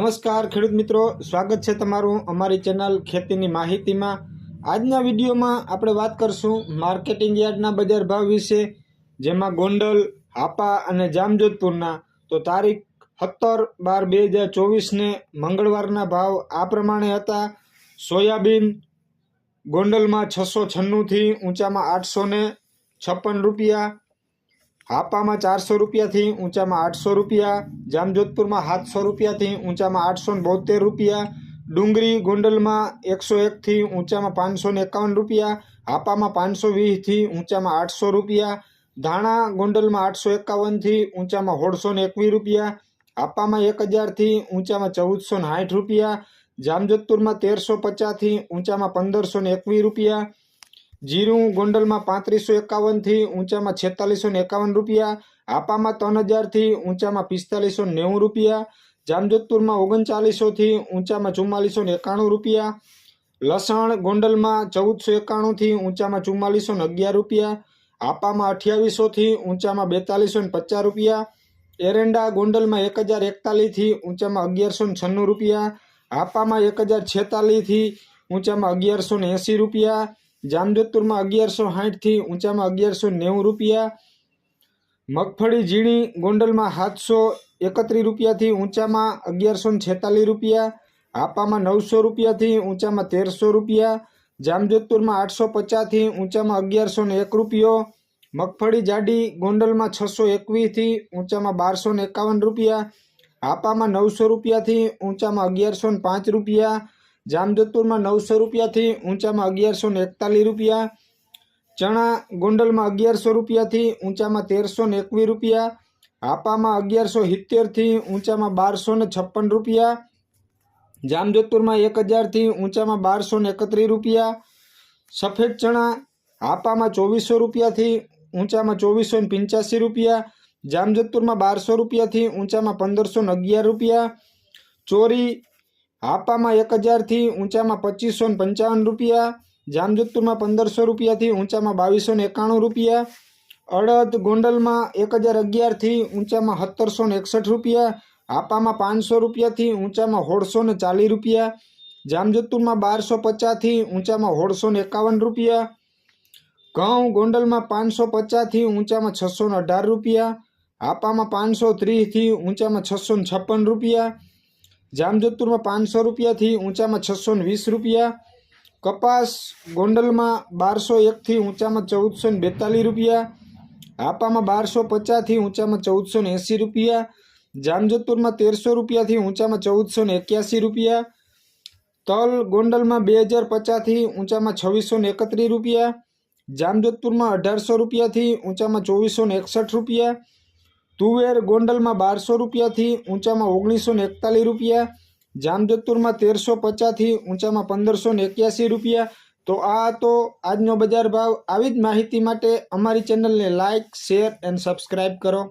નમસ્કાર, ખેડૂત મિત્રો. સ્વાગત છે તમારું અમારી ચેનલ ખેતીની માહિતીમાં. આજના વિડીયોમાં આપણે વાત કરશું માર્કેટિંગ યાર્ડના બજાર ભાવ વિશે, જેમાં ગોંડલ, હાપા અને જામજોધપુરના, તો તારીખ સત્તર બાર બે હજાર ચોવીસને મંગળવારના ભાવ આ પ્રમાણે હતા. સોયાબીન ગોંડલમાં છસો છન્નુંથી ઊંચામાં આઠસો છપ્પન રૂપિયા હાપામાં ચારસો રૂપિયાથી ઊંચામાં આઠસો રૂપિયા, જામજોધપુરમાં સાતસો રૂપિયાથી ઊંચામાં આઠસો ને બોતેર રૂપિયા, ડુંગરી ગોંડલમાં એકસો એકથી ઊંચામાં પાંચસો ને એકાવન રૂપિયા, હાપામાં પાંચસો વીસથી ઊંચામાં આઠસો રૂપિયા, ધાણા ગોંડલમાં આઠસો એકાવનથી ઊંચામાં સોળસો ને એકવીસ રૂપિયા, હાપામાં એક હજારથી ઊંચામાં ચૌદસો ને સાઠ રૂપિયા, જામજોધપુરમાં તેરસો પચાસથી ઊંચામાં પંદરસો ને એકવીસ રૂપિયા જીરું ગોંડલમાં પાંત્રીસો એકાવનથી ઊંચામાં છેતાલીસો ને એકાવન રૂપિયા, આપામાં ત્રણ હજારથી ઊંચામાં પિસ્તાલીસો નેવું રૂપિયા, જામજોધપુરમાં ઓગણચાલીસોથી ઊંચામાં ચુમ્માલીસો ને એકાણું રૂપિયા, લસણ ગોંડલમાં ચૌદસો એકાણુંથી ઊંચામાં ચુમ્માલીસો ને અગિયાર રૂપિયા, આપામાં અઠ્યાવીસોથી ઊંચામાં બેતાલીસો ને પચાસ રૂપિયા, એરંડા ગોંડલમાં એક હજાર એકતાલીસથી ઊંચામાં અગિયારસો ને છન્નું રૂપિયા, આપામાં એક હજાર છેતાલીસથી ઊંચામાં અગિયારસો ને એંસી રૂપિયા જામજોધપુરમાં અગિયારસો સાઠથી ઊંચામાં અગિયારસો નેવું રૂપિયા, મગફળી ઝીણી ગોંડલમાં સાતસો એકત્રીસ રૂપિયાથી ઊંચામાં અગિયારસો છેતાલીસ રૂપિયા, હાપામાં નવસો રૂપિયાથી ઊંચામાં તેરસો રૂપિયા, જામજોધપુરમાં આઠસો પચાસથી ઊંચામાં અગિયારસો એક રૂપિયો, મગફળી જાડી ગોંડલમાં છસો એકવીસથી ઊંચામાં બારસો એકાવન રૂપિયા, હાપામાં નવસો રૂપિયાથી ઊંચામાં અગિયારસો પાંચ રૂપિયા જામજોધપુરમાં નવસો રૂપિયાથી ઊંચામાં અગિયારસો ને એકતાલીસ રૂપિયા, ચણા ગોંડલમાં અગિયારસો રૂપિયાથી ઊંચામાં તેરસો ને એકવીસ રૂપિયા, હાપામાં અગિયારસો સિત્તેરથી ઊંચામાં બારસો ને છપ્પન રૂપિયા, જામજોધપુરમાં એક હજારથી ઊંચામાં બારસો ને એકત્રીસ રૂપિયા, સફેદ ચણા હાપામાં ચોવીસો રૂપિયાથી ઊંચામાં ચોવીસો ને પંચ્યાસી રૂપિયા, જામજોધપુરમાં બારસો રૂપિયાથી ઊંચામાં પંદરસો ને અગિયાર રૂપિયા, ચોરી હાપામાં એક હજારથી ઊંચામાં પચીસો ને પંચાવન રૂપિયા, જામજોધપુરમાં પંદરસો રૂપિયાથી ઊંચામાં બાવીસો ને એકાણું રૂપિયા, અડદ ગોંડલમાં એક હજાર અગિયારથી ઊંચામાં સત્તરસો ને એકસઠ રૂપિયા, હાપામાં પાંચસો રૂપિયાથી ઊંચામાં સોળસો ને ચાલીસ રૂપિયા, જામજોધપુરમાં બારસો પચાસથી ઊંચામાં સોળસો ને એકાવન રૂપિયા, ઘઉં ગોંડલમાં પાંચસો પચાસથી ઊંચામાં છસો ને અઢાર રૂપિયા, હાપામાં પાંચસો ત્રીસથી ઊંચામાં છસો ને છપ્પન રૂપિયા જામજોધપુરમાં પાંચસો રૂપિયાથી ઊંચામાં છસો વીસ રૂપિયા, કપાસ ગોંડલમાં બારસો એકથી ઊંચામાં ચૌદસો બેતાલીસ રૂપિયા, હાપામાં બારસો પચાસથી ઊંચામાં ચૌદસો એંસી રૂપિયા, જામજોધપુરમાં તેરસો રૂપિયાથી ઊંચામાં ચૌદસો એક્યાસી રૂપિયા, તલ ગોંડલમાં બે હજાર પચાસથી ઊંચામાં છવ્વીસો એકત્રીસ રૂપિયા, જામજોધપુરમાં અઢારસો રૂપિયાથી ઊંચામાં ચોવીસો એકસઠ રૂપિયા તુવેર ગોંડલમાં બારસો રૂપિયાથી ઊંચામાં ઓગણીસો ને એકતાલીસ રૂપિયા, જામજોધપુરમાં તેરસો પચાસથી ઊંચામાં પંદરસો ને એક્યાસી રૂપિયા. તો આ તો આજનો બજાર ભાવ. આવી જ માહિતી માટે અમારી ચેનલને લાઇક શેર એન્ડ સબસ્ક્રાઈબ કરો.